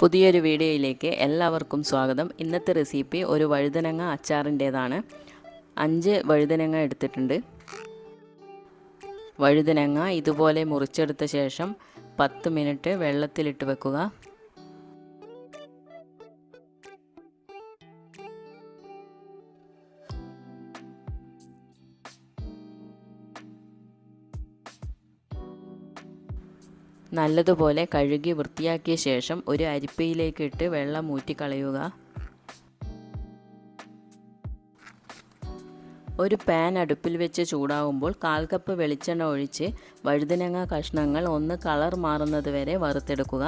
പുതിയൊരു വീഡിയോയിലേക്ക് എല്ലാവർക്കും സ്വാഗതം. ഇന്നത്തെ റെസിപ്പി ഒരു വഴുതനങ്ങ അച്ചാറിന്റേതാണ്. അഞ്ച് വഴുതനങ്ങ എടുത്തിട്ടുണ്ട്. വഴുതനങ്ങ ഇതുപോലെ മുറിച്ചെടുത്ത ശേഷം പത്ത് മിനിറ്റ് വെള്ളത്തിലിട്ട് വെക്കുക. നല്ലതുപോലെ കഴുകി വൃത്തിയാക്കിയ ശേഷം ഒരു അരിപ്പയിലേക്ക് ഇട്ട് വെള്ളം ഊറ്റിക്കളയുക. ഒരു പാൻ അടുപ്പിൽ വെച്ച് ചൂടാവുമ്പോൾ കാൽ കപ്പ് വെളിച്ചെണ്ണ ഒഴിച്ച് വഴുതനങ്ങ കഷ്ണങ്ങൾ ഒന്ന് കളർ മാറുന്നത് വരെ വറുത്തെടുക്കുക.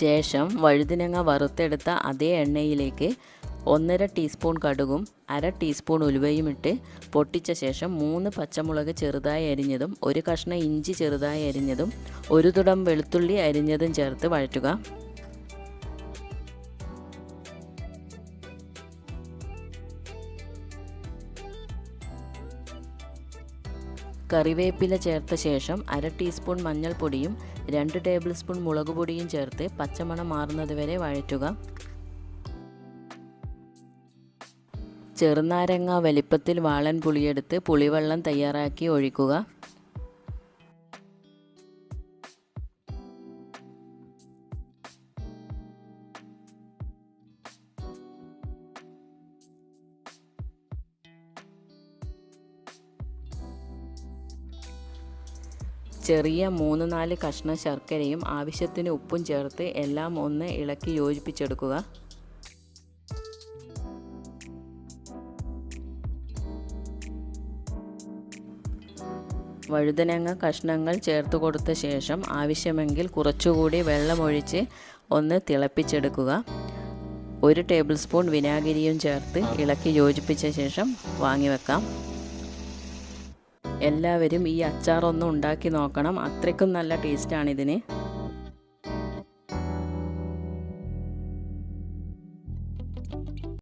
ശേഷം വഴുതിനങ്ങ വറുത്തെടുത്ത അതേ എണ്ണയിലേക്ക് ഒന്നര ടീസ്പൂൺ കടുകും അര ടീസ്പൂൺ ഉലുവയും ഇട്ട് പൊട്ടിച്ച ശേഷം മൂന്ന് പച്ചമുളക് ചെറുതായി അരിഞ്ഞതും ഒരു കഷ്ണം ഇഞ്ചി ചെറുതായി അരിഞ്ഞതും ഒരു തുടം വെളുത്തുള്ളി അരിഞ്ഞതും ചേർത്ത് വഴറ്റുക. കറിവേപ്പില ചേർത്ത ശേഷം അര ടീസ്പൂൺ മഞ്ഞൾപ്പൊടിയും രണ്ട് ടേബിൾ സ്പൂൺ മുളക് പൊടിയും ചേർത്ത് പച്ചമണം മാറുന്നത് വരെ വഴറ്റുക. ചെറുനാരങ്ങ വലിപ്പത്തിൽ വാളൻ പുളിയെടുത്ത് പുളിവെള്ളം തയ്യാറാക്കി ഒഴിക്കുക. ചെറിയ മൂന്ന് നാല് കഷ്ണം ശർക്കരയും ആവശ്യത്തിന് ഉപ്പും ചേർത്ത് എല്ലാം ഒന്ന് ഇളക്കി യോജിപ്പിച്ചെടുക്കുക. വഴുതനങ്ങ കഷ്ണങ്ങൾ ചേർത്ത് കൊടുത്ത ശേഷം ആവശ്യമെങ്കിൽ കുറച്ചുകൂടി വെള്ളമൊഴിച്ച് ഒന്ന് തിളപ്പിച്ചെടുക്കുക. ഒരു ടേബിൾ സ്പൂൺ വിനാഗിരിയും ചേർത്ത് ഇളക്കി യോജിപ്പിച്ച ശേഷം വാങ്ങി വെക്കാം എല്ലാവരും ഈ അച്ചാറൊന്ന് ഉണ്ടാക്കി നോക്കണം. അത്രയ്ക്കും നല്ല ടേസ്റ്റാണ് ഇതിന്